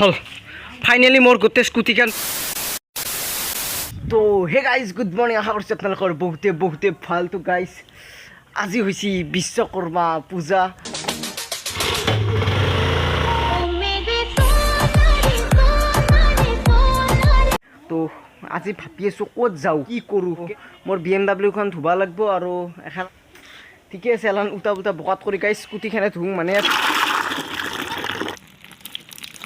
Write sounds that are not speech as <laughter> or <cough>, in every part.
হ'ল ফাইনেলি মোৰ গোটেই স্কুটিখন তো হে গাইজ গুড মৰ্ণিং আশা কৰিছোঁ আপোনালোকৰ বহুতে বহুতে ভালো। তো গাইজ আজি হৈছে বিশ্বকৰ্মা পূজা। তো, আজি ভাবি আছোঁ ক'ত যাওঁ, কি কৰোঁ। মোৰ বি এম ডাব্লিউখন ধুব লাগিব আৰু এখন ঠিকে আছে, এলান উটা উটা বকাত কৰি গাইজ স্কুটিখনে ধুওঁ মানে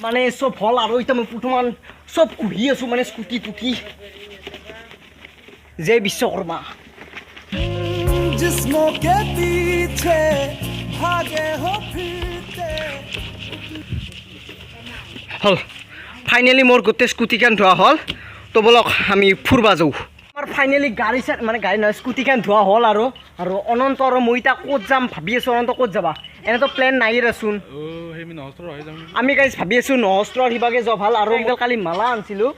মানে চব হ'ল আৰু এতিয়া মই বৰ্তমান চব ঘূৰি আছোঁ মানে স্কুটি টুটি জয় বিশ্বকৰ্মা जिस्मों के पीछे भागे हो फिरते হ'ল ফাইনেলি মোৰ গোটেই স্কুটিখন ধোৱা হ'ল তো বলক আমি ফুৰবা যাওঁ ফাইনেলি গাড়ী চাই মানে গাড়ী নহয় স্কুটিখন ধোৱা হ'ল আৰু? আৰু অনন্ত আৰু মই এতিয়া ক'ত যাম ভাবি আছোঁ অনন্ত ক'ত যাবা? এনেতো প্লেন নাই দেচোন। আমি গাইজ ভাবি আছোঁ নহস্ত্ৰৰ সিভাগে যোৱা ভালো। আৰু একডাল কালি মালা আনিছিলোঁ।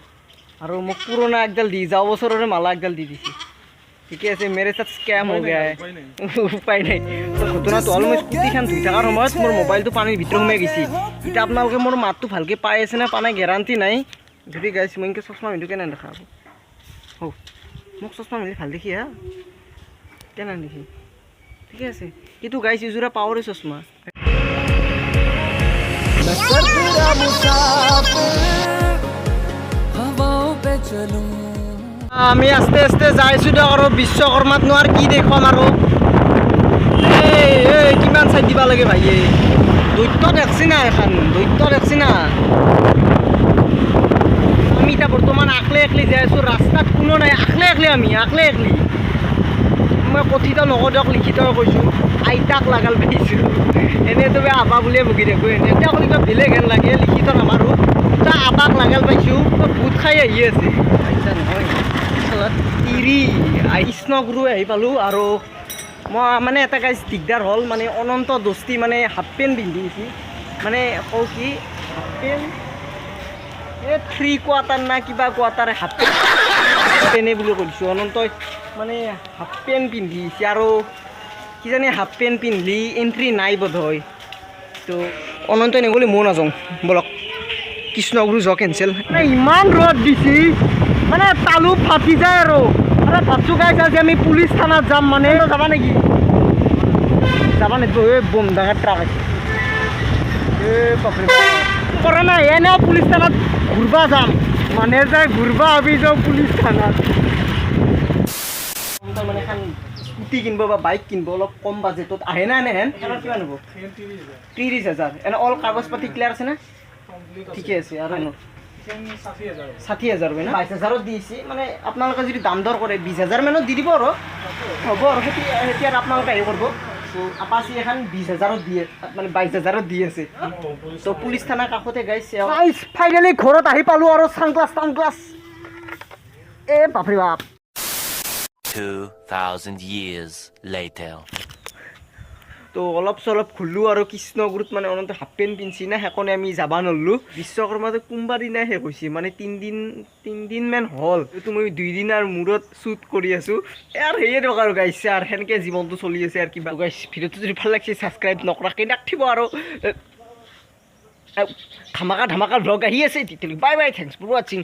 আৰু মোক পুৰণা একডাল দি যোৱা বছৰৰে মালা একডাল দি দিছে। ঠিকে আছে মেৰে তাত স্কেম হৈ গয়া উপায় নাই। <laughs> তো ঘটনাটো হ'ল মই স্কুটিখন ধুই থকাৰ সময়ত মোৰ মোবাইলটো পানীৰ ভিতৰত সোমাই গৈছে। এতিয়া আপোনালোকে মোৰ মাতটো ভালকৈ পাই আছে নে পোৱা নাই গেৰাণ্টি নাই। যদি গাইছ মই এনেকৈ চশমা পিন্ধো কেনে দেখা হ'ব মোক চশমা মিলি ভালো দেখি, হা? কেনা দেখি? ঠিকে আছে। কিন্তু গাইছ ইযোৰা পাৱাৰে চশমা। আমি আস্তে আস্তে যাইছোঁ দিয়ক আৰু বিশ্বকৰ্মাত আৰু কি দেখুৱাম আৰু। এই কিমান চাই দিব লাগে ভাইয়ে দৈত্য দেখছি না এখন, দৈত্য দেখছি না বৰ্তমান আকলে একলি যাই আছোঁ, ৰাস্তাত কোনো নাই আকলে একলি আমি আকলে একলি। মই কথিত নকওঁ দিয়ক লিখিত কৈছোঁ, আইতাক লাগাল পাইছোঁ। এনেই তুমি আবা বুলিয়ে বকি থাকোঁ। এনে এতিয়া অকল কিবা বেলেগ হেন লাগে লিখিত নামাৰোঁ এতিয়া আবাক লাগাল পাইছোঁ ভূত খাই আহি আছে। আইতা নহয় তিৰি কৃষ্ণগুৰু আহি পালোঁ আৰু মই মানে এটা গাইজ দিগদাৰ হ'ল মানে অনন্ত দস্তি মানে হাফ পেণ্ট পিন্ধি আহিছে মানে কওঁ কি, হাফ পেণ্ট এই থ্ৰী কোৱাৰ্টাৰ না কিবা কোৱাৰ্টাৰ হাফ পেণ্টে বুলি কৈছোঁ। অনন্তই মানে হাফ পেণ্ট পিন্ধি আহিছে আৰু কিজানি হাফ পেণ্ট পিন্ধলি এণ্ট্ৰি নাই বোধ হয় তো অনন্তই নগ'লে ময়ো নাযাওঁ বলক। কৃষ্ণগুৰু যোৱা কেঞ্চেল মানে ইমান ৰ'দ দিছে মানে তালু ফাটি যায় আৰু। মানে ভাবছোঁ গাইছ আজি আমি পুলিচ থানাত যাম মানে। যাবা নেকি? যাবা নেকি? এই বম ডাঙৰ ট্ৰাক আছে। এই বাপৰে কৰা নাই এনেও পুলিচ থানাত ঘূৰবা যাম। মানে যায় ঘূৰবা আমি যাওঁ পুলিচ থানাত। মানে এখন স্কুটি কিনিব বা বাইক কিনিব অলপ কম বাজেটত। আহে না এনেহেন সেইখনত কিমান হ'ব? ত্ৰিছ হাজাৰ। এনে অল কাগজ পাতি ক্লিয়াৰ আছে না? ঠিকে আছে। আৰু ষাঠি হাজাৰ হয় না? বাইছ হাজাৰত দিছে। মানে আপোনালোকে যদি দাম দৰ কৰে বিছ হাজাৰ মানত দি দিব আৰু। হ'ব আৰু সেইটো এতিয়া আপোনালোকে হেৰি কৰিব। আপাচি এখন বিছ হাজাৰত দিয়ে মানে বাইছ হাজাৰত দি আছে। ত' পুলিচ থানাৰ কাষতে গাইছে ফাইনেলি ঘৰত আহি পালোঁ আৰু চানগ্লাছ চানগ্লাছ এ বাপৰে বাপ। 2,000 years later. তো অলপ চলপ ঘূৰলোঁ আৰু কৃষ্ণগুৰুত মানে অনন্ত হাফ পেণ্ট পিন্ধছি না, সেইকাৰণে আমি যাব নোৱাৰিলোঁ বিশ্বকৰ্মাটো কোনোবা দিনাই শেষ হৈছে মানে তিনিদিন তিনিদিনমান হ'ল। এইটো মই দুইদিনাৰ মূৰত শ্বুট কৰি আছোঁ। আৰু সেয়ে দিয়ক আৰু গাইছে আৰু সেনেকৈ জীৱনটো চলি আছে আৰু কিবা। গাইছ ভিডিঅ'টো যদি ভালো লাগিছে ছাবস্ক্ৰাইব নকৰাকৈ নাথিব আৰু। ধামাকা ধামাকা ভ্লগ আহি আছে তেতিয়ালৈকে বাই বাই থেংকছ ফৰ ৱাচিং